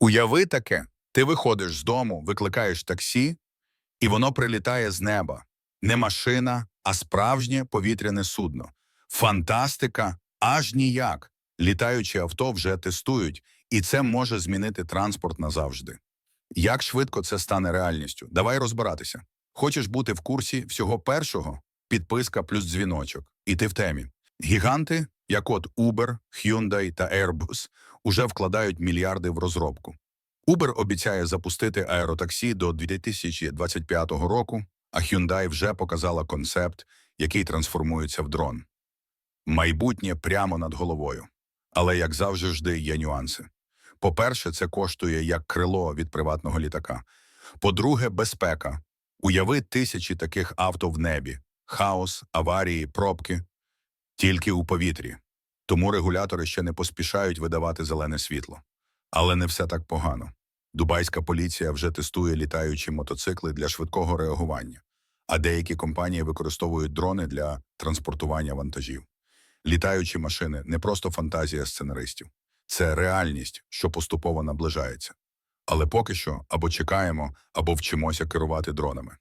Уяви таке, ти виходиш з дому, викликаєш таксі, і воно прилітає з неба. Не машина, а справжнє повітряне судно. Фантастика аж ніяк. Літаючі авто вже тестують, і це може змінити транспорт назавжди. Як швидко це стане реальністю? Давай розбиратися. Хочеш бути в курсі всього першого? Підписка плюс дзвіночок. І ти в темі. Гіганти, як от Uber, Hyundai та Airbus, уже вкладають мільярди в розробку. Uber обіцяє запустити аеротаксі до 2025 року, а Hyundai вже показала концепт, який трансформується в дрон. Майбутнє прямо над головою. Але, як завжди, є нюанси. По-перше, це коштує як крило від приватного літака. По-друге, безпека. Уяви тисячі таких авто в небі. Хаос, аварії, пробки. Тільки у повітрі. Тому регулятори ще не поспішають видавати зелене світло. Але не все так погано. Дубайська поліція вже тестує літаючі мотоцикли для швидкого реагування, а деякі компанії використовують дрони для транспортування вантажів. Літаючі машини не просто фантазія сценаристів, це реальність, що поступово наближається. Але поки що або чекаємо, або вчимося керувати дронами.